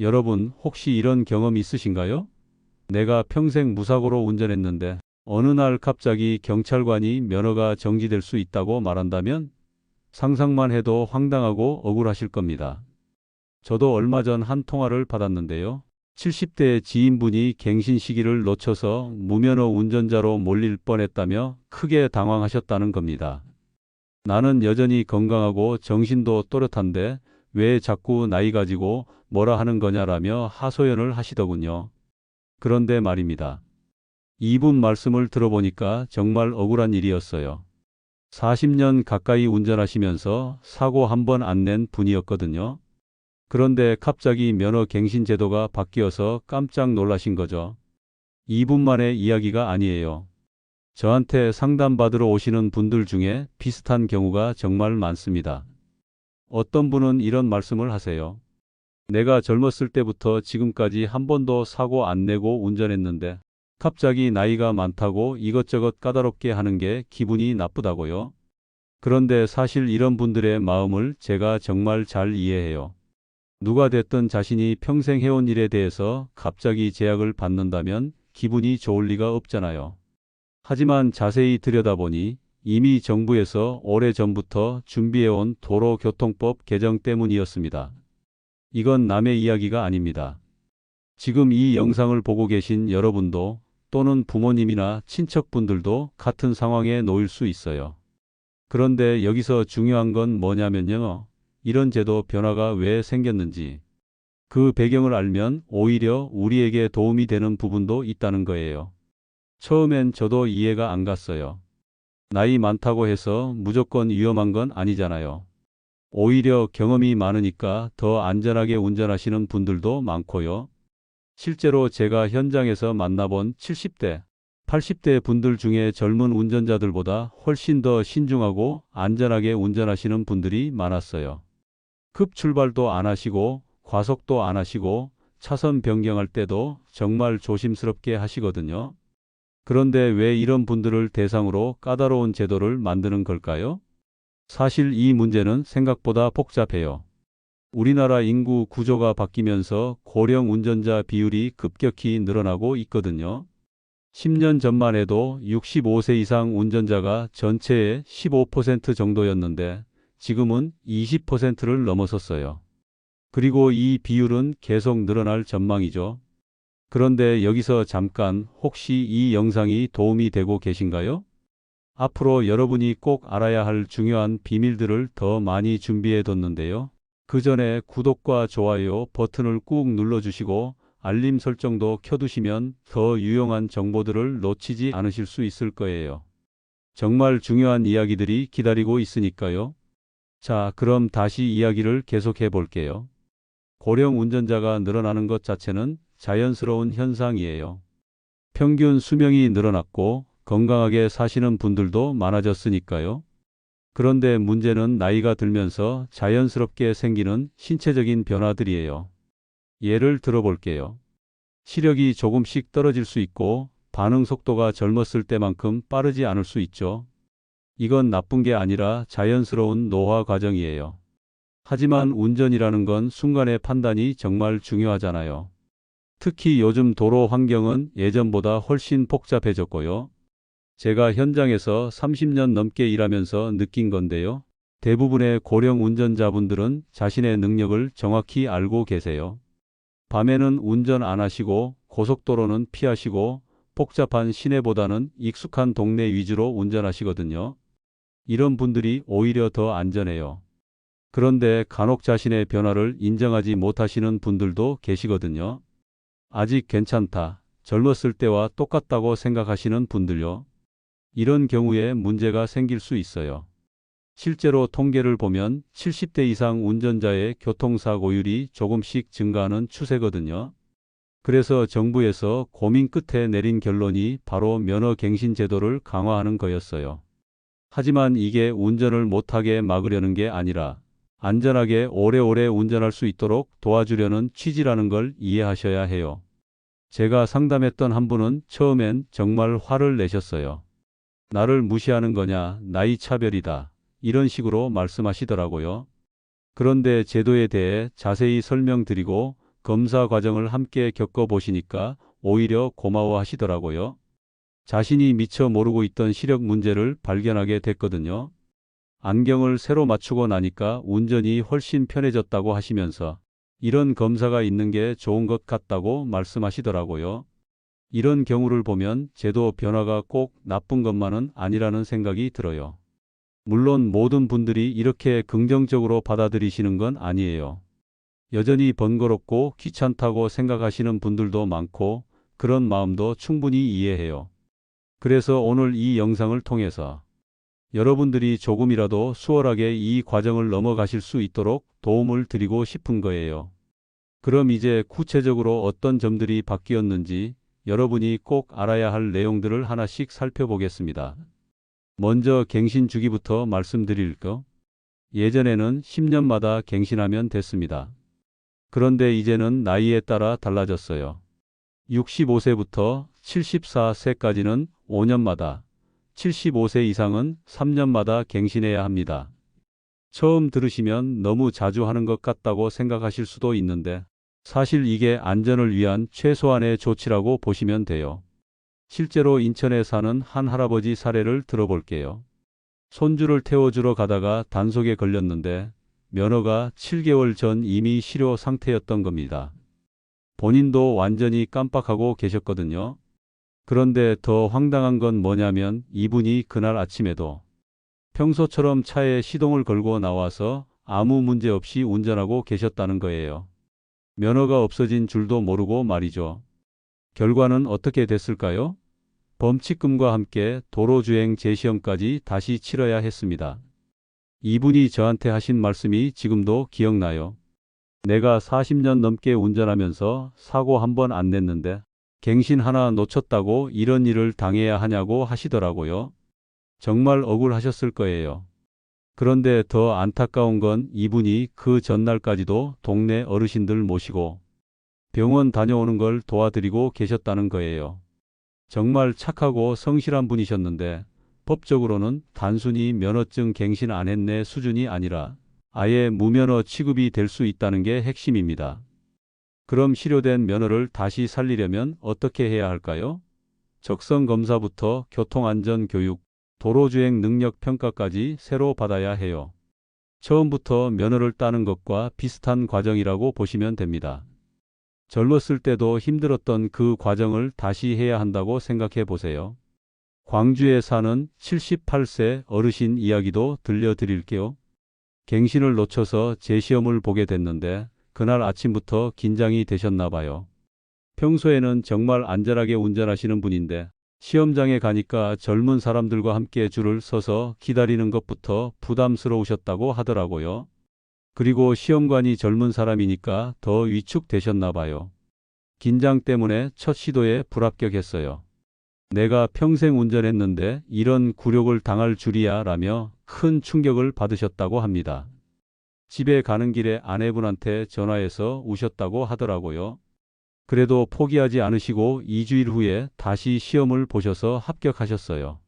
여러분 혹시 이런 경험 있으신가요? 내가 평생 무사고로 운전했는데 어느 날 갑자기 경찰관이 면허가 정지될 수 있다고 말한다면 상상만 해도 황당하고 억울하실 겁니다. 저도 얼마 전 한 통화를 받았는데요. 70대 지인분이 갱신 시기를 놓쳐서 무면허 운전자로 몰릴 뻔했다며 크게 당황하셨다는 겁니다. 나는 여전히 건강하고 정신도 또렷한데 왜 자꾸 나이 가지고 뭐라 하는 거냐라며 하소연을 하시더군요. 그런데 말입니다. 이분 말씀을 들어보니까 정말 억울한 일이었어요. 40년 가까이 운전하시면서 사고 한 번 안 낸 분이었거든요. 그런데 갑자기 면허 갱신 제도가 바뀌어서 깜짝 놀라신 거죠. 이분만의 이야기가 아니에요. 저한테 상담받으러 오시는 분들 중에 비슷한 경우가 정말 많습니다. 어떤 분은 이런 말씀을 하세요. 내가 젊었을 때부터 지금까지 한 번도 사고 안 내고 운전했는데 갑자기 나이가 많다고 이것저것 까다롭게 하는 게 기분이 나쁘다고요. 그런데 사실 이런 분들의 마음을 제가 정말 잘 이해해요. 누가 됐든 자신이 평생 해온 일에 대해서 갑자기 제약을 받는다면 기분이 좋을 리가 없잖아요. 하지만 자세히 들여다보니 이미 정부에서 오래 전부터 준비해온 도로교통법 개정 때문이었습니다. 이건 남의 이야기가 아닙니다. 지금 이 영상을 보고 계신 여러분도 또는 부모님이나 친척분들도 같은 상황에 놓일 수 있어요. 그런데 여기서 중요한 건 뭐냐면요. 이런 제도 변화가 왜 생겼는지 그 배경을 알면 오히려 우리에게 도움이 되는 부분도 있다는 거예요. 처음엔 저도 이해가 안 갔어요. 나이 많다고 해서 무조건 위험한 건 아니잖아요. 오히려 경험이 많으니까 더 안전하게 운전하시는 분들도 많고요. 실제로 제가 현장에서 만나본 70대, 80대 분들 중에 젊은 운전자들보다 훨씬 더 신중하고 안전하게 운전하시는 분들이 많았어요. 급 출발도 안 하시고 과속도 안 하시고 차선 변경할 때도 정말 조심스럽게 하시거든요. 그런데 왜 이런 분들을 대상으로 까다로운 제도를 만드는 걸까요? 사실 이 문제는 생각보다 복잡해요. 우리나라 인구 구조가 바뀌면서 고령 운전자 비율이 급격히 늘어나고 있거든요. 10년 전만 해도 65세 이상 운전자가 전체의 15% 정도였는데 지금은 20%를 넘어섰어요. 그리고 이 비율은 계속 늘어날 전망이죠. 그런데 여기서 잠깐 혹시 이 영상이 도움이 되고 계신가요? 앞으로 여러분이 꼭 알아야 할 중요한 비밀들을 더 많이 준비해 뒀는데요. 그 전에 구독과 좋아요 버튼을 꾹 눌러주시고 알림 설정도 켜두시면 더 유용한 정보들을 놓치지 않으실 수 있을 거예요. 정말 중요한 이야기들이 기다리고 있으니까요. 자, 그럼 다시 이야기를 계속해 볼게요. 고령 운전자가 늘어나는 것 자체는 자연스러운 현상이에요. 평균 수명이 늘어났고 건강하게 사시는 분들도 많아졌으니까요. 그런데 문제는 나이가 들면서 자연스럽게 생기는 신체적인 변화들이에요. 예를 들어볼게요. 시력이 조금씩 떨어질 수 있고 반응 속도가 젊었을 때만큼 빠르지 않을 수 있죠. 이건 나쁜 게 아니라 자연스러운 노화 과정이에요. 하지만 운전이라는 건 순간의 판단이 정말 중요하잖아요. 특히 요즘 도로 환경은 예전보다 훨씬 복잡해졌고요. 제가 현장에서 30년 넘게 일하면서 느낀 건데요. 대부분의 고령 운전자분들은 자신의 능력을 정확히 알고 계세요. 밤에는 운전 안 하시고 고속도로는 피하시고 복잡한 시내보다는 익숙한 동네 위주로 운전하시거든요. 이런 분들이 오히려 더 안전해요. 그런데 간혹 자신의 변화를 인정하지 못하시는 분들도 계시거든요. 아직 괜찮다. 젊었을 때와 똑같다고 생각하시는 분들요. 이런 경우에 문제가 생길 수 있어요. 실제로 통계를 보면 70대 이상 운전자의 교통사고율이 조금씩 증가하는 추세거든요. 그래서 정부에서 고민 끝에 내린 결론이 바로 면허 갱신 제도를 강화하는 거였어요. 하지만 이게 운전을 못하게 막으려는 게 아니라 안전하게 오래오래 운전할 수 있도록 도와주려는 취지라는 걸 이해하셔야 해요. 제가 상담했던 한 분은 처음엔 정말 화를 내셨어요. 나를 무시하는 거냐, 나이 차별이다. 이런 식으로 말씀하시더라고요. 그런데 제도에 대해 자세히 설명드리고 검사 과정을 함께 겪어보시니까 오히려 고마워하시더라고요. 자신이 미처 모르고 있던 시력 문제를 발견하게 됐거든요. 안경을 새로 맞추고 나니까 운전이 훨씬 편해졌다고 하시면서 이런 검사가 있는 게 좋은 것 같다고 말씀하시더라고요. 이런 경우를 보면 제도 변화가 꼭 나쁜 것만은 아니라는 생각이 들어요. 물론 모든 분들이 이렇게 긍정적으로 받아들이시는 건 아니에요. 여전히 번거롭고 귀찮다고 생각하시는 분들도 많고 그런 마음도 충분히 이해해요. 그래서 오늘 이 영상을 통해서 여러분들이 조금이라도 수월하게 이 과정을 넘어가실 수 있도록 도움을 드리고 싶은 거예요. 그럼 이제 구체적으로 어떤 점들이 바뀌었는지 여러분이 꼭 알아야 할 내용들을 하나씩 살펴보겠습니다. 먼저 갱신 주기부터 말씀드릴까? 예전에는 10년마다 갱신하면 됐습니다. 그런데 이제는 나이에 따라 달라졌어요. 65세부터 74세까지는 5년마다, 75세 이상은 3년마다 갱신해야 합니다. 처음 들으시면 너무 자주 하는 것 같다고 생각하실 수도 있는데 사실 이게 안전을 위한 최소한의 조치라고 보시면 돼요. 실제로 인천에 사는 한 할아버지 사례를 들어볼게요. 손주를 태워주러 가다가 단속에 걸렸는데 면허가 7개월 전 이미 실효 상태였던 겁니다. 본인도 완전히 깜빡하고 계셨거든요. 그런데 더 황당한 건 뭐냐면 이분이 그날 아침에도 평소처럼 차에 시동을 걸고 나와서 아무 문제 없이 운전하고 계셨다는 거예요. 면허가 없어진 줄도 모르고 말이죠. 결과는 어떻게 됐을까요? 범칙금과 함께 도로주행 재시험까지 다시 치러야 했습니다. 이분이 저한테 하신 말씀이 지금도 기억나요. 내가 40년 넘게 운전하면서 사고 한 번 안 냈는데 갱신 하나 놓쳤다고 이런 일을 당해야 하냐고 하시더라고요. 정말 억울하셨을 거예요. 그런데 더 안타까운 건 이분이 그 전날까지도 동네 어르신들 모시고 병원 다녀오는 걸 도와드리고 계셨다는 거예요. 정말 착하고 성실한 분이셨는데 법적으로는 단순히 면허증 갱신 안 했네 수준이 아니라 아예 무면허 취급이 될 수 있다는 게 핵심입니다. 그럼 실효된 면허를 다시 살리려면 어떻게 해야 할까요? 적성 검사부터 교통안전 교육, 도로주행 능력 평가까지 새로 받아야 해요. 처음부터 면허를 따는 것과 비슷한 과정이라고 보시면 됩니다. 젊었을 때도 힘들었던 그 과정을 다시 해야 한다고 생각해 보세요. 광주에 사는 78세 어르신 이야기도 들려드릴게요. 갱신을 놓쳐서 재시험을 보게 됐는데 그날 아침부터 긴장이 되셨나 봐요. 평소에는 정말 안전하게 운전하시는 분인데 시험장에 가니까 젊은 사람들과 함께 줄을 서서 기다리는 것부터 부담스러우셨다고 하더라고요. 그리고 시험관이 젊은 사람이니까 더 위축되셨나 봐요. 긴장 때문에 첫 시도에 불합격했어요. 내가 평생 운전했는데 이런 굴욕을 당할 줄이야 라며 큰 충격을 받으셨다고 합니다. 집에 가는 길에 아내분한테 전화해서 우셨다고 하더라고요. 그래도 포기하지 않으시고 2주일 후에 다시 시험을 보셔서 합격하셨어요.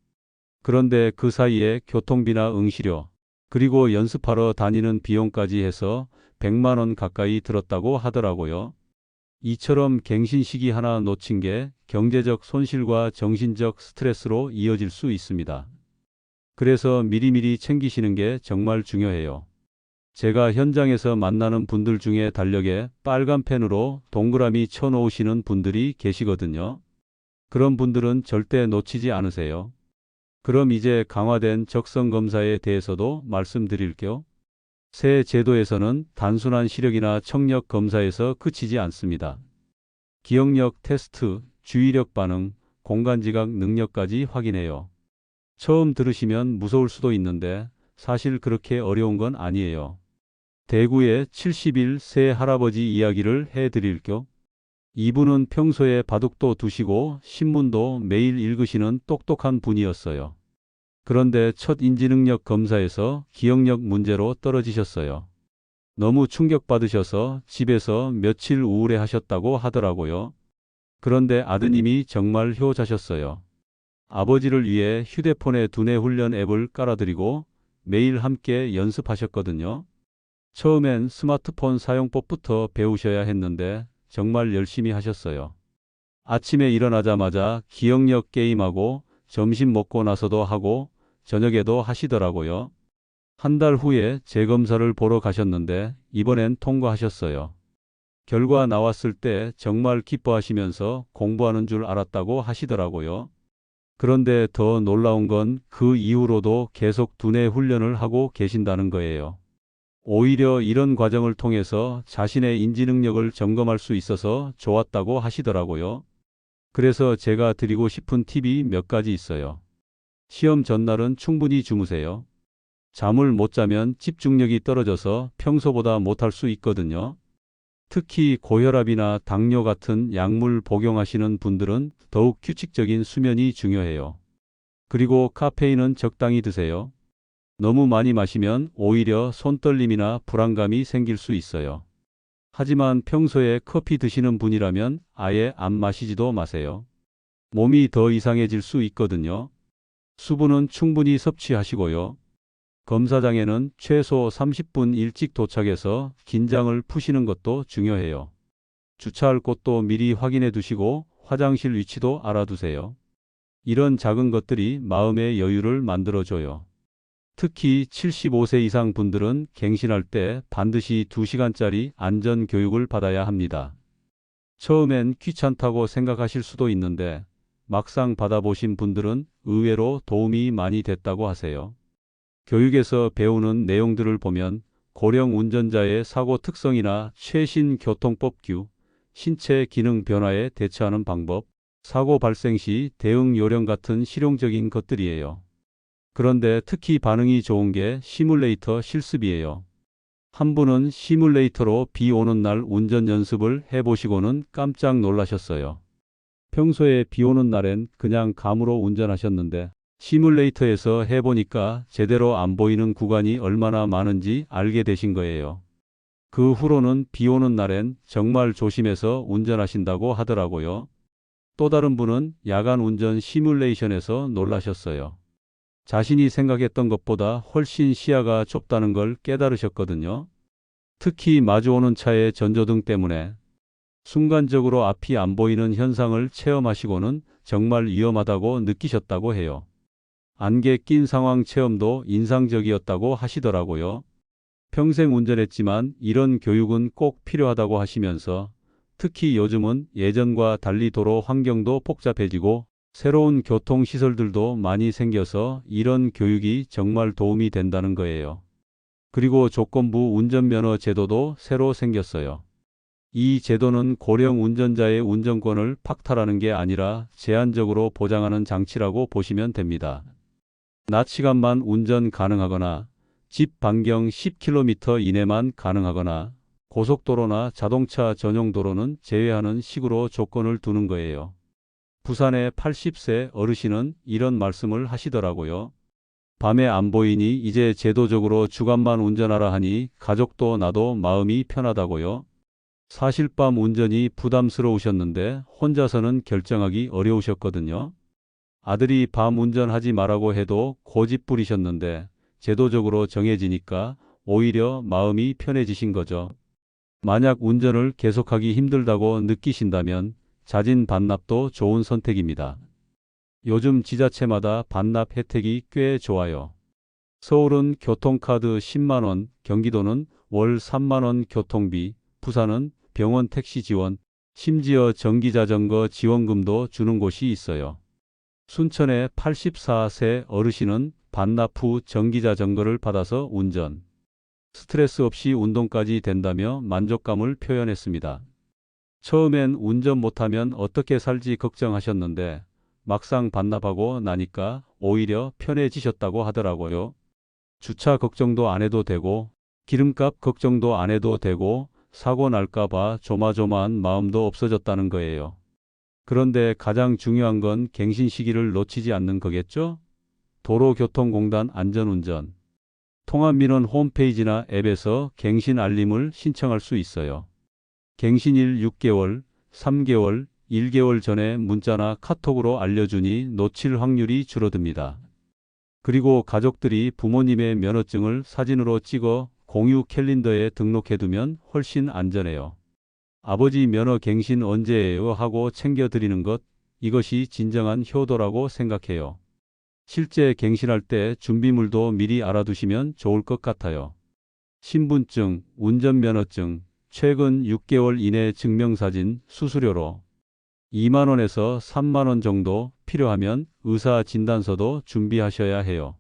그런데 그 사이에 교통비나 응시료, 그리고 연습하러 다니는 비용까지 해서 100만 원 가까이 들었다고 하더라고요. 이처럼 갱신 시기 하나 놓친 게 경제적 손실과 정신적 스트레스로 이어질 수 있습니다. 그래서 미리미리 챙기시는 게 정말 중요해요. 제가 현장에서 만나는 분들 중에 달력에 빨간 펜으로 동그라미 쳐놓으시는 분들이 계시거든요. 그런 분들은 절대 놓치지 않으세요. 그럼 이제 강화된 적성 검사에 대해서도 말씀드릴게요. 새 제도에서는 단순한 시력이나 청력 검사에서 그치지 않습니다. 기억력 테스트, 주의력 반응, 공간 지각 능력까지 확인해요. 처음 들으시면 무서울 수도 있는데 사실 그렇게 어려운 건 아니에요. 대구의 71세 할아버지 이야기를 해드릴게요. 이분은 평소에 바둑도 두시고 신문도 매일 읽으시는 똑똑한 분이었어요. 그런데 첫 인지능력 검사에서 기억력 문제로 떨어지셨어요. 너무 충격받으셔서 집에서 며칠 우울해 하셨다고 하더라고요. 그런데 아드님이 정말 효자셨어요. 아버지를 위해 휴대폰에 두뇌 훈련 앱을 깔아드리고 매일 함께 연습하셨거든요. 처음엔 스마트폰 사용법부터 배우셔야 했는데 정말 열심히 하셨어요. 아침에 일어나자마자 기억력 게임하고 점심 먹고 나서도 하고 저녁에도 하시더라고요. 한 달 후에 재검사를 보러 가셨는데 이번엔 통과하셨어요. 결과 나왔을 때 정말 기뻐하시면서 공부하는 줄 알았다고 하시더라고요. 그런데 더 놀라운 건 그 이후로도 계속 두뇌 훈련을 하고 계신다는 거예요. 오히려 이런 과정을 통해서 자신의 인지 능력을 점검할 수 있어서 좋았다고 하시더라고요. 그래서 제가 드리고 싶은 팁이 몇 가지 있어요. 시험 전날은 충분히 주무세요. 잠을 못 자면 집중력이 떨어져서 평소보다 못할 수 있거든요. 특히 고혈압이나 당뇨 같은 약물 복용하시는 분들은 더욱 규칙적인 수면이 중요해요. 그리고 카페인은 적당히 드세요. 너무 많이 마시면 오히려 손떨림이나 불안감이 생길 수 있어요. 하지만 평소에 커피 드시는 분이라면 아예 안 마시지도 마세요. 몸이 더 이상해질 수 있거든요. 수분은 충분히 섭취하시고요. 검사장에는 최소 30분 일찍 도착해서 긴장을 푸시는 것도 중요해요. 주차할 곳도 미리 확인해 두시고 화장실 위치도 알아두세요. 이런 작은 것들이 마음의 여유를 만들어줘요. 특히 75세 이상 분들은 갱신할 때 반드시 2시간짜리 안전 교육을 받아야 합니다. 처음엔 귀찮다고 생각하실 수도 있는데 막상 받아보신 분들은 의외로 도움이 많이 됐다고 하세요. 교육에서 배우는 내용들을 보면 고령 운전자의 사고 특성이나 최신 교통법 규, 신체 기능 변화에 대처하는 방법, 사고 발생 시 대응 요령 같은 실용적인 것들이에요. 그런데 특히 반응이 좋은 게 시뮬레이터 실습이에요. 한 분은 시뮬레이터로 비 오는 날 운전 연습을 해보시고는 깜짝 놀라셨어요. 평소에 비 오는 날엔 그냥 감으로 운전하셨는데 시뮬레이터에서 해보니까 제대로 안 보이는 구간이 얼마나 많은지 알게 되신 거예요. 그 후로는 비 오는 날엔 정말 조심해서 운전하신다고 하더라고요. 또 다른 분은 야간 운전 시뮬레이션에서 놀라셨어요. 자신이 생각했던 것보다 훨씬 시야가 좁다는 걸 깨달으셨거든요. 특히 마주오는 차의 전조등 때문에 순간적으로 앞이 안 보이는 현상을 체험하시고는 정말 위험하다고 느끼셨다고 해요. 안개 낀 상황 체험도 인상적이었다고 하시더라고요. 평생 운전했지만 이런 교육은 꼭 필요하다고 하시면서 특히 요즘은 예전과 달리 도로 환경도 복잡해지고 새로운 교통시설들도 많이 생겨서 이런 교육이 정말 도움이 된다는 거예요. 그리고 조건부 운전면허 제도도 새로 생겼어요. 이 제도는 고령 운전자의 운전권을 박탈하는 게 아니라 제한적으로 보장하는 장치라고 보시면 됩니다. 낮 시간만 운전 가능하거나 집 반경 10km 이내만 가능하거나 고속도로나 자동차 전용 도로는 제외하는 식으로 조건을 두는 거예요. 부산의 80세 어르신은 이런 말씀을 하시더라고요. 밤에 안 보이니 이제 제도적으로 주간만 운전하라 하니 가족도 나도 마음이 편하다고요. 사실 밤 운전이 부담스러우셨는데 혼자서는 결정하기 어려우셨거든요. 아들이 밤 운전하지 말라고 해도 고집 부리셨는데 제도적으로 정해지니까 오히려 마음이 편해지신 거죠. 만약 운전을 계속하기 힘들다고 느끼신다면 자진 반납도 좋은 선택입니다. 요즘 지자체마다 반납 혜택이 꽤 좋아요. 서울은 교통카드 10만원, 경기도는 월 3만원 교통비, 부산은 병원 택시 지원, 심지어 전기자전거 지원금도 주는 곳이 있어요. 순천의 84세 어르신은 반납 후 전기자전거를 받아서 운전, 스트레스 없이 운동까지 된다며 만족감을 표현했습니다. 처음엔 운전 못하면 어떻게 살지 걱정하셨는데 막상 반납하고 나니까 오히려 편해지셨다고 하더라고요. 주차 걱정도 안 해도 되고 기름값 걱정도 안 해도 되고 사고 날까봐 조마조마한 마음도 없어졌다는 거예요. 그런데 가장 중요한 건 갱신 시기를 놓치지 않는 거겠죠? 도로교통공단 안전운전. 통합민원 홈페이지나 앱에서 갱신 알림을 신청할 수 있어요. 갱신일 6개월, 3개월, 1개월 전에 문자나 카톡으로 알려주니 놓칠 확률이 줄어듭니다. 그리고 가족들이 부모님의 면허증을 사진으로 찍어 공유 캘린더에 등록해두면 훨씬 안전해요. 아버지 면허 갱신 언제예요? 하고 챙겨드리는 것, 이것이 진정한 효도라고 생각해요. 실제 갱신할 때 준비물도 미리 알아두시면 좋을 것 같아요. 신분증, 운전면허증, 최근 6개월 이내 증명사진, 수수료로 2만원에서 3만원 정도 필요하면 의사 진단서도 준비하셔야 해요.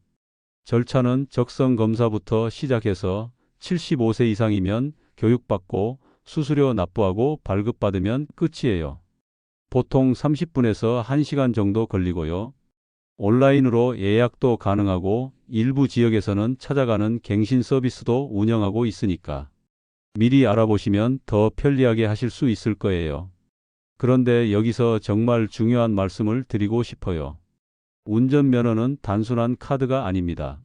절차는 적성 검사부터 시작해서 75세 이상이면 교육받고 수수료 납부하고 발급받으면 끝이에요. 보통 30분에서 1시간 정도 걸리고요. 온라인으로 예약도 가능하고 일부 지역에서는 찾아가는 갱신 서비스도 운영하고 있으니까 미리 알아보시면 더 편리하게 하실 수 있을 거예요. 그런데 여기서 정말 중요한 말씀을 드리고 싶어요. 운전면허는 단순한 카드가 아닙니다.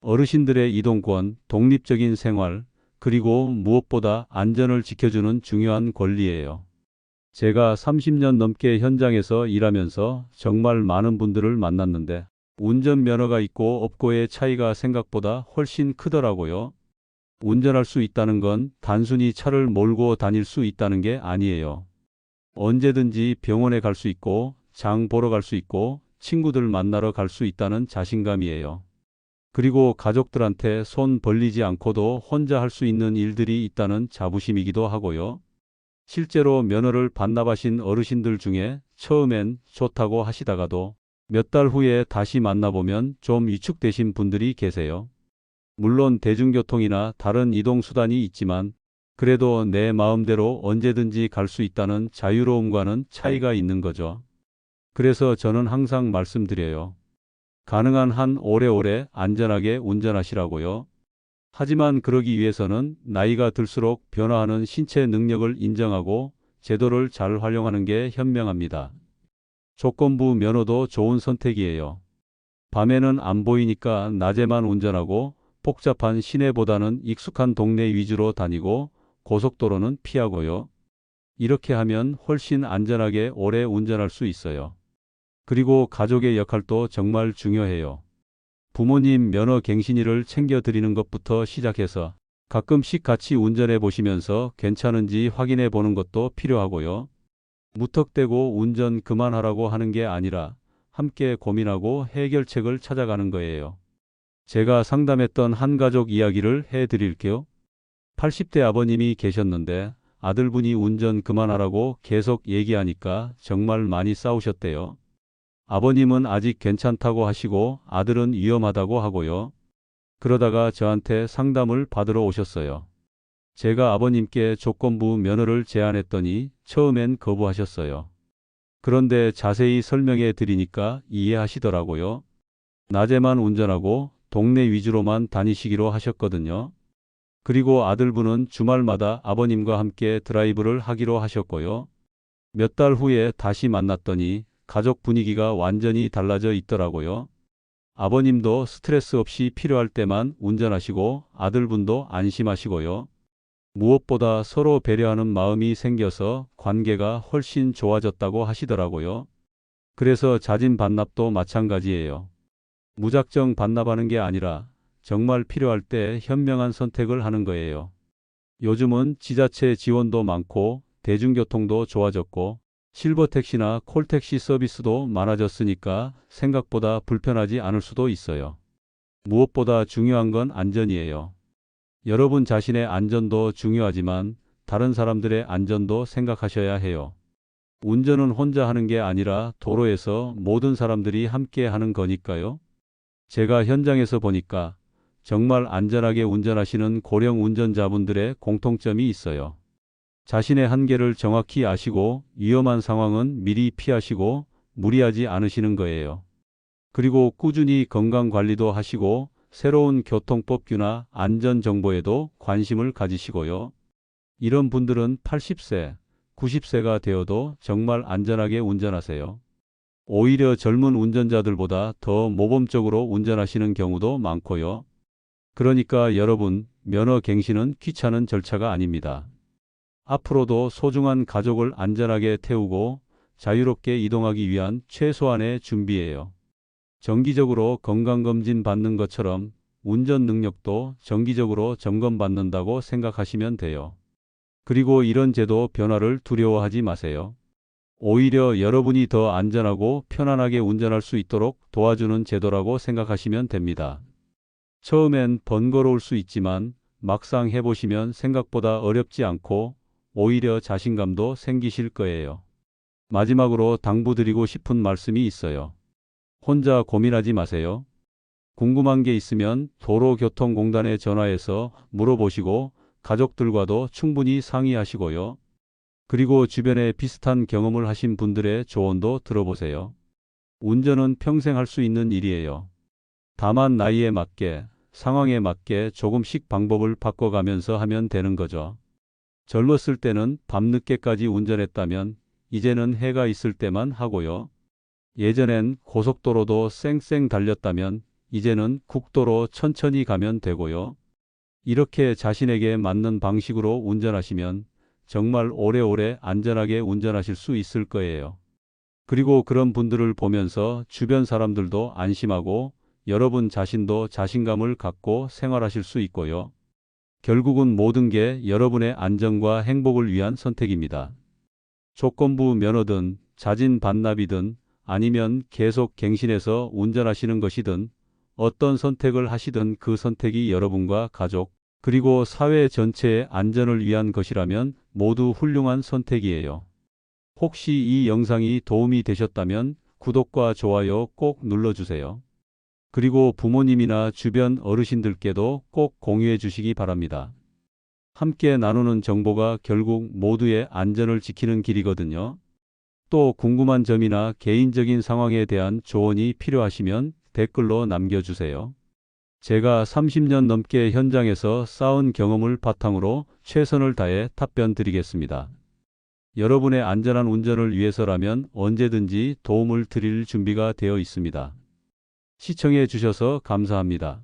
어르신들의 이동권, 독립적인 생활, 그리고 무엇보다 안전을 지켜주는 중요한 권리예요. 제가 30년 넘게 현장에서 일하면서 정말 많은 분들을 만났는데 운전면허가 있고 없고의 차이가 생각보다 훨씬 크더라고요. 운전할 수 있다는 건 단순히 차를 몰고 다닐 수 있다는 게 아니에요. 언제든지 병원에 갈 수 있고 장 보러 갈 수 있고 친구들 만나러 갈 수 있다는 자신감이에요. 그리고 가족들한테 손 벌리지 않고도 혼자 할 수 있는 일들이 있다는 자부심이기도 하고요. 실제로 면허를 반납하신 어르신들 중에 처음엔 좋다고 하시다가도 몇 달 후에 다시 만나보면 좀 위축되신 분들이 계세요. 물론 대중교통이나 다른 이동수단이 있지만 그래도 내 마음대로 언제든지 갈 수 있다는 자유로움과는 차이가 있는 거죠. 그래서 저는 항상 말씀드려요. 가능한 한 오래오래 안전하게 운전하시라고요. 하지만 그러기 위해서는 나이가 들수록 변화하는 신체 능력을 인정하고 제도를 잘 활용하는 게 현명합니다. 조건부 면허도 좋은 선택이에요. 밤에는 안 보이니까 낮에만 운전하고 복잡한 시내보다는 익숙한 동네 위주로 다니고 고속도로는 피하고요. 이렇게 하면 훨씬 안전하게 오래 운전할 수 있어요. 그리고 가족의 역할도 정말 중요해요. 부모님 면허 갱신일을 챙겨드리는 것부터 시작해서 가끔씩 같이 운전해 보시면서 괜찮은지 확인해 보는 것도 필요하고요. 무턱대고 운전 그만하라고 하는 게 아니라 함께 고민하고 해결책을 찾아가는 거예요. 제가 상담했던 한 가족 이야기를 해 드릴게요. 80대 아버님이 계셨는데 아들분이 운전 그만하라고 계속 얘기하니까 정말 많이 싸우셨대요. 아버님은 아직 괜찮다고 하시고 아들은 위험하다고 하고요. 그러다가 저한테 상담을 받으러 오셨어요. 제가 아버님께 조건부 면허를 제안했더니 처음엔 거부하셨어요. 그런데 자세히 설명해 드리니까 이해하시더라고요. 낮에만 운전하고 동네 위주로만 다니시기로 하셨거든요. 그리고 아들분은 주말마다 아버님과 함께 드라이브를 하기로 하셨고요. 몇 달 후에 다시 만났더니 가족 분위기가 완전히 달라져 있더라고요. 아버님도 스트레스 없이 필요할 때만 운전하시고 아들분도 안심하시고요. 무엇보다 서로 배려하는 마음이 생겨서 관계가 훨씬 좋아졌다고 하시더라고요. 그래서 자진 반납도 마찬가지예요. 무작정 반납하는 게 아니라 정말 필요할 때 현명한 선택을 하는 거예요. 요즘은 지자체 지원도 많고 대중교통도 좋아졌고 실버택시나 콜택시 서비스도 많아졌으니까 생각보다 불편하지 않을 수도 있어요. 무엇보다 중요한 건 안전이에요. 여러분 자신의 안전도 중요하지만 다른 사람들의 안전도 생각하셔야 해요. 운전은 혼자 하는 게 아니라 도로에서 모든 사람들이 함께 하는 거니까요. 제가 현장에서 보니까 정말 안전하게 운전하시는 고령 운전자분들의 공통점이 있어요. 자신의 한계를 정확히 아시고 위험한 상황은 미리 피하시고 무리하지 않으시는 거예요. 그리고 꾸준히 건강 관리도 하시고 새로운 교통법규나 안전 정보에도 관심을 가지시고요. 이런 분들은 80세, 90세가 되어도 정말 안전하게 운전하세요. 오히려 젊은 운전자들보다 더 모범적으로 운전하시는 경우도 많고요. 그러니까 여러분, 면허 갱신은 귀찮은 절차가 아닙니다. 앞으로도 소중한 가족을 안전하게 태우고 자유롭게 이동하기 위한 최소한의 준비예요. 정기적으로 건강검진 받는 것처럼 운전 능력도 정기적으로 점검받는다고 생각하시면 돼요. 그리고 이런 제도 변화를 두려워하지 마세요. 오히려 여러분이 더 안전하고 편안하게 운전할 수 있도록 도와주는 제도라고 생각하시면 됩니다. 처음엔 번거로울 수 있지만 막상 해보시면 생각보다 어렵지 않고 오히려 자신감도 생기실 거예요. 마지막으로 당부드리고 싶은 말씀이 있어요. 혼자 고민하지 마세요. 궁금한 게 있으면 도로교통공단에 전화해서 물어보시고 가족들과도 충분히 상의하시고요. 그리고 주변에 비슷한 경험을 하신 분들의 조언도 들어보세요. 운전은 평생 할 수 있는 일이에요. 다만 나이에 맞게, 상황에 맞게 조금씩 방법을 바꿔가면서 하면 되는 거죠. 젊었을 때는 밤늦게까지 운전했다면 이제는 해가 있을 때만 하고요. 예전엔 고속도로도 쌩쌩 달렸다면 이제는 국도로 천천히 가면 되고요. 이렇게 자신에게 맞는 방식으로 운전하시면 정말 오래오래 안전하게 운전하실 수 있을 거예요. 그리고 그런 분들을 보면서 주변 사람들도 안심하고 여러분 자신도 자신감을 갖고 생활하실 수 있고요. 결국은 모든 게 여러분의 안전과 행복을 위한 선택입니다. 조건부 면허든 자진 반납이든 아니면 계속 갱신해서 운전하시는 것이든 어떤 선택을 하시든 그 선택이 여러분과 가족 그리고 사회 전체의 안전을 위한 것이라면 모두 훌륭한 선택이에요. 혹시 이 영상이 도움이 되셨다면 구독과 좋아요 꼭 눌러주세요. 그리고 부모님이나 주변 어르신들께도 꼭 공유해 주시기 바랍니다. 함께 나누는 정보가 결국 모두의 안전을 지키는 길이거든요. 또 궁금한 점이나 개인적인 상황에 대한 조언이 필요하시면 댓글로 남겨주세요. 제가 30년 넘게 현장에서 쌓은 경험을 바탕으로 최선을 다해 답변 드리겠습니다. 여러분의 안전한 운전을 위해서라면 언제든지 도움을 드릴 준비가 되어 있습니다. 시청해 주셔서 감사합니다.